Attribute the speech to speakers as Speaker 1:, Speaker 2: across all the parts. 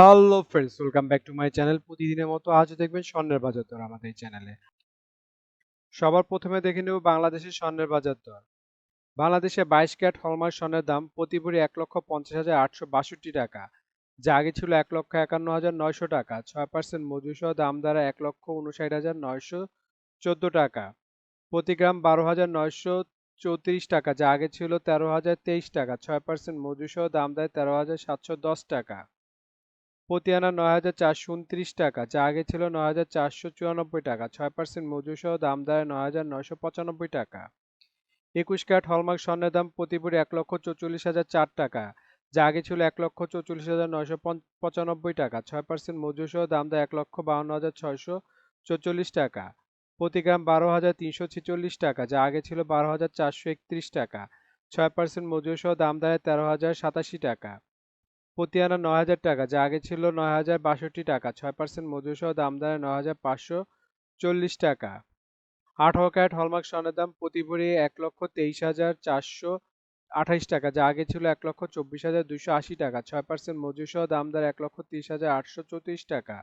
Speaker 1: Hello friends welcome back to my channel প্রতিদিনের মতো আজও দেখবেন স্বর্ণের বাজার দর আমাদের এই চ্যানেলে সবার প্রথমে দেখে নেব বাংলাদেশের স্বর্ণের বাজার দর। বাংলাদেশে বাইশ ক্যারেট হলমার্ক স্বর্ণের দাম প্রতি ভরি এক লক্ষ পঞ্চাশ হাজার আটশো বাষট্টি টাকা। যা আগে ছিল এক লক্ষ একান্ন হাজার নয়শো টাকা। ছয় পার্সেন্ট মজুরিসহ দাম দ্বারা এক লক্ষ উনষাট হাজার নয়শো চোদ্দ টাকা। প্রতি গ্রাম বারো হাজার নয়শো চৌত্রিশ টাকা। যা আগে ছিল তেরো হাজার তেইশ টাকা। ছয় পার্সেন্ট মজুরিসহ দাম দেয় তেরো হাজার সাতশো দশ টাকা। প্রতি আনা নয় হাজার চারশো উনত্রিশ টাকা, যা আগে ছিল নয় হাজার চারশো চুরানব্বই টাকা, ছয় পার্সেন্ট মজুর সহ দাম দাঁড়ায় নয় হাজার নয়শো পঁচানব্বই টাকা। একুশ ক্যারেট হলমার্ক স্বর্ণের দাম প্রতি এক লক্ষ চৌচল্লিশ হাজার চার টাকা, যা আগে ছিল এক লক্ষ চৌচল্লিশ হাজার নয়শো পঁচানব্বই টাকা, ছয় পার্সেন্ট মজুর সহ দাম দেয় এক লক্ষ বাউন্ন হাজার ছয়শো চৌচল্লিশ টাকা। প্রতি গ্রাম বারো হাজার তিনশো ছেচল্লিশ টাকা, যা আগে ছিল বারো হাজার চারশো একত্রিশ টাকা, ছয় পার্সেন্ট মজুর সহ দাম দাঁড়ায় তেরো হাজার সাতাশি টাকা। প্রতি আনা নয় হাজার টাকা, যা আগে ছিল নয় হাজার বাষট্টি টাকা, ছয় পার্সেন্ট মজুর সহ দাম দাঁড়ায় নয় হাজার পাঁচশো চল্লিশ টাকা। আঠারো ক্যারেট হলমার্ক স্বর্ণের দাম প্রতি ভরি এক লক্ষ তেইশ হাজার চারশো আঠাইশ টাকা, যা আগে ছিল এক লক্ষ চব্বিশ হাজার দুইশো আশি টাকা, ছয় পার্সেন্ট মজুর সহ দাম দাঁড়ায় এক লক্ষ তিরিশ হাজার আটশো চৌত্রিশ টাকা।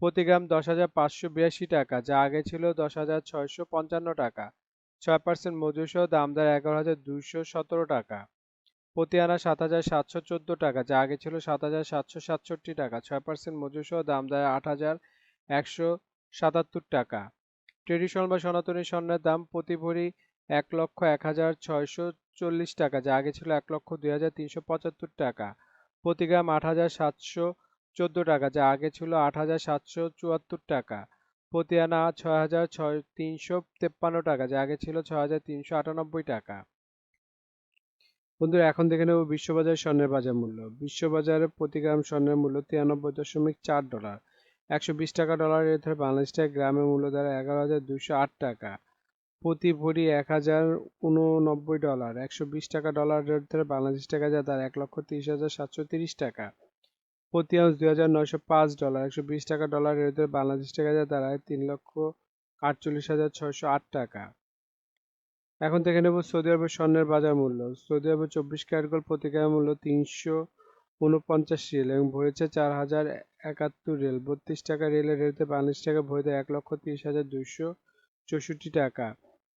Speaker 1: প্রতি গ্রাম দশ হাজার পাঁচশো বিরাশি টাকা, যা আগে ছিল দশ হাজার ছয়শো পঞ্চান্ন টাকা, ছয় পার্সেন্ট মজুর সহ দাম দাঁড়ায় এগারো হাজার দুইশো সতেরো টাকা। প্রতি আনা সাত হাজার সাতশো চোদ্দ টাকা, যা আগে ছিল সাত হাজার সাতশো সাতষট্টি টাকা, ছয় পার্সেন্ট মজুর সহ দাম দেয় আট হাজার একশো সাতাত্তর টাকা। ট্রেডিশনাল বা সনাতনী স্বর্ণের দাম প্রতি ভরি এক লক্ষ এক হাজার ছয়শো চল্লিশ টাকা, যা আগে ছিল এক লক্ষ দুই হাজার তিনশো পঁচাত্তর টাকা। প্রতি গ্রাম আট হাজার সাতশো চোদ্দ টাকা, যা আগে ছিল আট হাজার সাতশো চুয়াত্তর টাকা। প্রতি আনা ছয় হাজার ছয় তিনশো তেপ্পান্ন টাকা, যা আগে ছিল ছয় হাজার তিনশো আটানব্বই টাকা। বন্ধুরা, এখন দেখে নেব বিশ্ববাজার স্বর্ণের বাজার মূল্য। বিশ্ববাজারে প্রতি গ্রাম স্বর্ণের মূল্য তিরানব্বই দশমিক চার ডলার। একশো বিশ টাকা ডলার রেট বাংলাদেশ টাকা গ্রামের মূল্য দ্বারা এগারো হাজার দুশো আট টাকা। প্রতি ভরি এক হাজার উননব্বই ডলার। একশো বিশ টাকা ডলার রেট ধরে বাংলাদেশ টাকা যা তার এক লক্ষ তিরিশ হাজার সাতশো তিরিশ টাকা। প্রতি আউন্স দুই হাজার নয়শো পাঁচ ডলার। একশো বিশ টাকা ডলার ধরে বাংলাদেশ টাকা যা দাঁড়ায় তিন লক্ষ আটচল্লিশ হাজার ছয়শো আট টাকা। এখন দেখে নেব সৌদি আরবের স্বর্ণের বাজার মূল্য। সৌদি আরবের চব্বিশ ক্যারেট গোল্ড প্রতি গ্রাম মূল্য তিনশো উনপঞ্চাশ রিয়েল এবং ভরেছে চার হাজার একাত্তর রিয়েল। বত্রিশ টাকা রিয়েলের রেটে বাংলাদেশ টাকা ভরে এক লক্ষ তিরিশ হাজার দুইশো চৌষট্টি টাকা।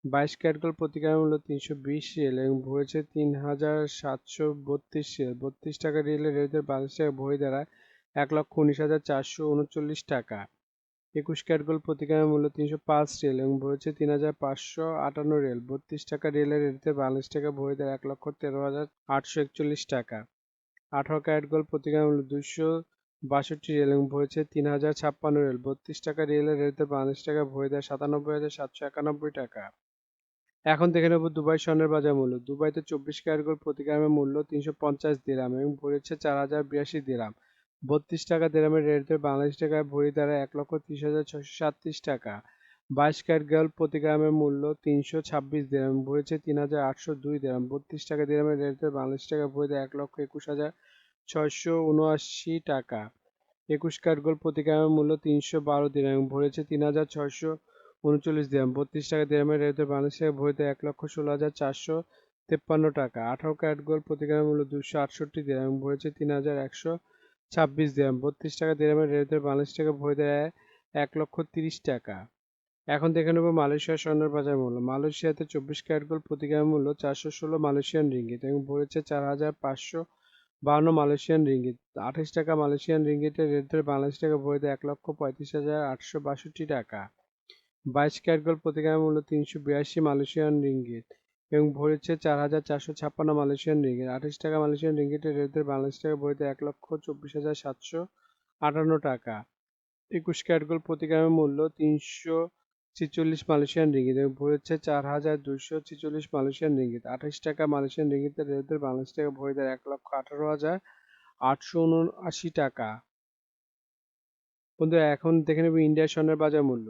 Speaker 1: বাইশ ক্যারেট গোল্ড প্রতি গ্রাম মূল্য তিনশো বিশ রিয়েল এবং ভরেছে তিন হাজার সাতশো বত্রিশ রিয়েল। বত্রিশ টাকা রিয়েলের রেটে বাংলাদেশ টাকা ভরে দাঁড়ায় এক লক্ষ উনিশ হাজার চারশো উনচল্লিশ টাকা। একুশ ক্যারেট গোল্ড প্রতি মূল্য তিনশো পাঁচ রিয়েল এবং ভরেছে তিন হাজার পাঁচশো আটান্ন রিয়েল। বত্রিশ টাকা রিয়েলের রেটে বাংলাদেশ টাকা ভরে দেয় এক লক্ষ তেরো হাজার আটশো একচল্লিশ টাকা। আঠারো ক্যারেট গ্রামের মূল্য দুশো বাষট্টি রিয়েল এবং ভরেছে তিন হাজার ছাপ্পান্ন রিয়েল। বত্রিশ টাকা রিয়েলের রেটে বাংলাদেশ টাকা ভরে দেয় সাতানব্বই হাজার সাতশো একানব্বই টাকা। এখন দেখে নেব দুবাই স্বর্ণের বাজার মূল্য। দুবাইতে চব্বিশ ক্যারেট গ্রামের মূল্য তিনশো পঞ্চাশ দিরাম এবং ভরেছে চার হাজার বিরাশি দিরাম। বত্রিশ টাকা দেরামের রেট ধরে বাংলাদেশ টাকায় ভরি দ্বারা এক লক্ষ ত্রিশ হাজার ছশো সাতত্রিশ টাকা। বাইশ ক্যারেট গোল্ড প্রতি গ্রামের মূল্য তিনশো ছাব্বিশ দেরাম ভরেছে তিন হাজার আটশো দুই দেরাম বত্রিশ টাকা দেরামের রেট ধরে বাংলাদেশ টাকায় ভরি দেয় এক লক্ষ একুশ হাজার ছয়শো উনআশি টাকা। একুশ ক্যারেট গোল্ড প্রতি গ্রামের মূল্য তিনশো বারো দিরাম ভরেছে তিন হাজার ছয়শো উনচল্লিশ দিরাম বত্রিশ টাকা দেরামের রেট বাংলাদেশ টাকায় ভরি দেয় এক লক্ষ ষোলো হাজার চারশো তেপ্পান্ন টাকা। আঠারো ক্যারেট গোল্ড প্রতি গ্রামের মূল্য দুশো আটষট্টি দিরাম ভরেছে তিন হাজার একশো ছাব্বিশ দিরাম বত্রিশ টাকা দিরামের রেট ধরে বাংলাদেশ টাকা ভরে দেয় এক লক্ষ তিরিশ টাকা। এখন দেখে নেব মালয়েশিয়ার স্বর্ণের বাজার মূল্য। মালয়েশিয়াতে চব্বিশ ক্যারেট গোল্ড প্রতি গ্রামের মূল্য চারশো ষোলো মালয়েশিয়ান রিঙ্গিত এবং ভরেছে চার হাজার পাঁচশো বাউন্ন মালয়েশিয়ান রিঙ্গিত। আঠাশ টাকা মালয়েশিয়ান রিঙ্গিতের রেট ধরে বাংলাদেশ টাকা ভরে দেয় এক লক্ষ পঁয়ত্রিশ হাজার আটশো বাষট্টি টাকা। বাইশ ক্যারেট গোল্ড প্রতি গ্রামের মূল্য তিনশো বিরাশি মালয়েশিয়ান রিঙ্গিত। এবং ভরেছে চার হাজার চারশো ছাপ্পান্ন মালয়েশিয়ান রিঙ্গিত। আঠাশ টাকা মালয়েশিয়ান রিঙ্গিতের রেট ধরে বাংলাদেশ টাকা ভরিতে এক লক্ষ চব্বিশ হাজার সাতশো আটান্ন টাকা। একুশ ক্যারেট গোল্ড প্রতি গ্রামের মূল্য তিনশো ছিচল্লিশ মালয়েশিয়ান রিঙ্গিত এবং ভরেছে চার হাজার দুশো ছিচল্লিশ মালয়েশিয়ান রিঙ্গিত। আঠাশ টাকা মালয়েশিয়ান রিঙ্গিতের রেট ধরে বাংলাদেশ টাকা ভরে দেয় এক লক্ষ আঠারো হাজার আটশো উনআশি টাকা। বন্ধুরা, এখন দেখে নেব ইন্ডিয়ার স্বর্ণের বাজার মূল্য।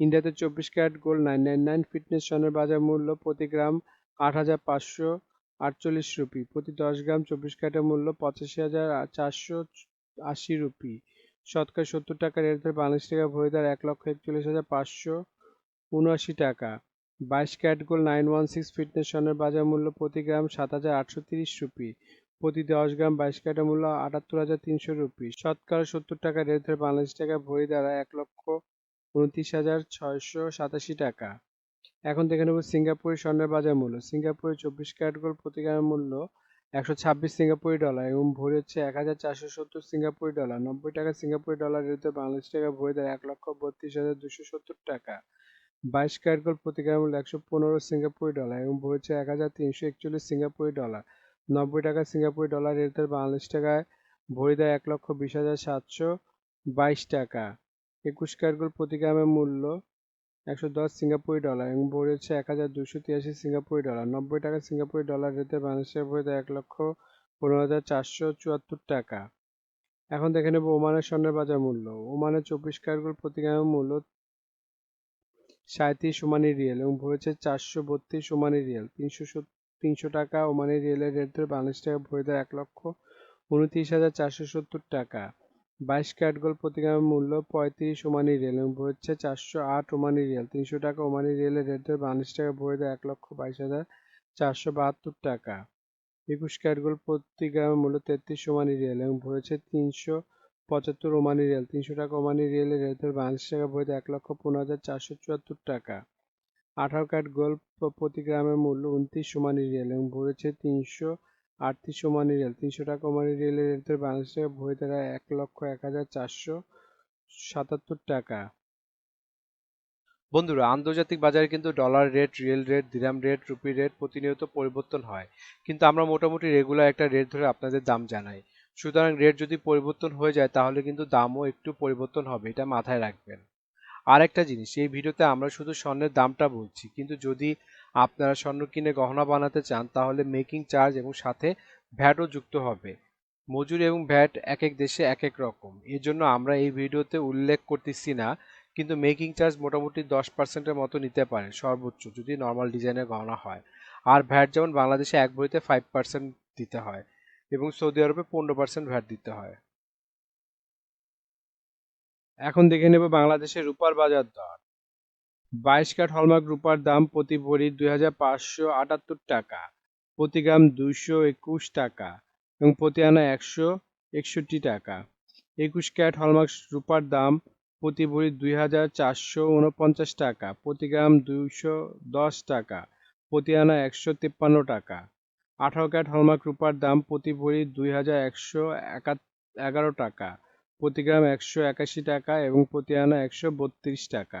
Speaker 1: ইন্ডিয়াতে চব্বিশ carat gold nine nine nine fitness স্বর্ণের বাজার মূল্য প্রতি গ্রাম আট হাজার পাঁচশো আটচল্লিশ রুপি। প্রতি দশ গ্রাম চব্বিশ ক্যারেটের মূল্য পঁচাশি হাজার চারশো আশি রুপি। শতকরা সত্তর টাকা রেট ধরে বাংলাদেশ টাকা ভরে এক লক্ষ একচল্লিশ হাজার পাঁচশো উনআশি টাকা। বাইশ carat gold nine one six fitness স্বর্ণের বাজার মূল্য প্রতি গ্রাম সাত হাজার আটশো তিরিশ রুপি। প্রতি দশ গ্রাম বাইশ ক্যারেটের মূল্য আটাত্তর হাজার তিনশো রুপি। শতকরা সত্তর টাকা রেট ধরে বাংলাদেশ টাকা ভরি এক লক্ষ উনত্রিশ হাজার ছয়শো সাতাশি টাকা। এখন দেখে নেব সিঙ্গাপুরের স্বর্ণের বাজার মূল্য। সিঙ্গাপুরের চব্বিশ ক্যারেট গোল্ড প্রতি গ্রামের মূল্য একশো ছাব্বিশ সিঙ্গাপুরি ডলার এবং ভরি হচ্ছে এক হাজার চারশো সত্তর সিঙ্গাপুরি ডলার। নব্বই টাকা সিঙ্গাপুরি ডলার রেটে বাংলাদেশ টাকা ভরি দেয় এক লক্ষ বত্রিশ হাজার দুশো সত্তর টাকা। বাইশ ক্যারেট গোল্ড প্রতি গ্রাম মূল্য একশো পনেরো সিঙ্গাপুরি ডলার এবং ভরি হচ্ছে এক হাজার তিনশো একচল্লিশ সিঙ্গাপুরি ডলার। নব্বই টাকা সিঙ্গাপুরি ডলার রেটে বাংলাদেশ টাকায় ভরি দেয় এক লক্ষ বিশ হাজার সাতশো বাইশ টাকা। একুশ ক্যারেট প্রতি গ্রামের মূল্য একশো দশ সিঙ্গাপুরি ডলার এবং হচ্ছে এক হাজার দুশো তিয়াশি সিঙ্গাপুরি ডলার। নব্বই টাকা সিঙ্গাপুরি ডলার রেটে বাংলাদেশের ভরি দেয় এক লক্ষ পনেরো হাজার চারশো চুয়াত্তর টাকা। এখন দেখে নেব ওমানের স্বর্ণের বাজার মূল্য। ওমানের চব্বিশ ক্যারেট প্রতি গ্রামের মূল্য সাঁত্রিশ ওমানি রিয়েল এবং ভরি হচ্ছে চারশো বত্রিশ ওমানি রিয়েল। তিনশো তিনশো টাকা ওমানি রিয়েলের রেট ধরে বাংলাদেশ টাকা ভরি দেয় এক লক্ষ উনত্রিশ হাজার চারশো সত্তর টাকা। বাইশ ক্যারেট গোল্ড প্রতি গ্রামের মূল্য পঁয়ত্রিশ ওমানি রিয়েল। এবং হচ্ছে চারশো আট ওমানি রিয়েল। তিনশো টাকা ওমানি রিয়েলের রেট ধরে বাংলাদেশ টাকা ভরি দেয় এক লক্ষ বাইশ হাজার চারশো বাহাত্তর টাকা। একুশ ক্যারেট গোল্ড প্রতি গ্রামের মূল্য তেত্রিশ ওমানি রিয়েল। এবং ভরি হচ্ছে তিনশো পঁচাত্তর ওমানি রিয়েল। তিনশো টাকা ওমানি রিয়েলের রেট ধরে বাংলাদেশ টাকা ভরি দেয় এক লক্ষ পনেরো হাজার চারশো চুয়াত্তর টাকা। আঠারো ক্যারেট গোল্ড প্রতি মূল্য উনত্রিশ ওমানি রিয়েল। এবং ভরি হচ্ছে তিনশো আটত্রিশ ওমানি রিয়েল তিনশো টাকা ওমানি রিয়েলের রেট ধরে বাংলাদেশ টাকা ভরি দেয় এক লক্ষ এক হাজার চারশো সাতাত্তর টাকা।
Speaker 2: বন্ধুরা, আন্তর্জাতিক বাজারে কিন্তু dollar rate riyal rate dirham rate rupee rate প্রতিনিয়ত পরিবর্তন হয়। কিন্তু আমরা মোটামুটি রেগুলার একটা রেট ধরে আপনাদের দাম জানাই। সুতরাং রেট যদি পরিবর্তন হয়ে যায়, তাহলে কিন্তু দামও একটু পরিবর্তন হবে, এটা মাথায় রাখবেন। আর একটা জিনিস, এই ভিডিওতে আমরা শুধু স্বর্ণের দামটা বলছি, কিন্তু যদি আপনারা স্বর্ণ কিনে গহনা বানাতে চান, তাহলে মেকিং চার্জ এবং সাথে ভ্যাটও যুক্ত হবে। মজুরি এবং ভ্যাট এক এক দেশে এক এক রকম। এর জন্য আমরা এই ভিডিওতে উল্লেখ করতেছি না, কিন্তু মেকিং চার্জ মোটামুটি দশ পার্সেন্টের মতো নিতে পারে সর্বোচ্চ, যদি নর্মাল ডিজাইনের গহনা হয়। আর ভ্যাট যেমন বাংলাদেশে এক বইতে ফাইভ পার্সেন্ট দিতে হয় এবং সৌদি আরবে পনেরো পার্সেন্ট ভ্যাট দিতে হয়।
Speaker 1: এখন দেখে নেব বাংলাদেশের রূপার বাজার দর। বাইশ ক্যারেট হলমার্ক রূপার দাম প্রতি ভরি দুই হাজার পাঁচশো আটাত্তর টাকা, প্রতি গ্রাম দুইশো একুশ টাকা এবং প্রতি আনা একশো একষট্টি টাকা। একুশ ক্যারেট হলমার্ক রূপার দাম প্রতি ভরি দুই হাজার চারশো উনপঞ্চাশ টাকা, প্রতি গ্রাম দুইশো দশ টাকা, প্রতি আনা একশো তিপ্পান্ন টাকা। আঠারো ক্যারেট হলমার্ক রূপার দাম প্রতি ভরি দুই হাজার একশো এগারো টাকা, প্রতি গ্রাম একশো একাশি টাকা এবং প্রতি আনা একশো বত্রিশ টাকা।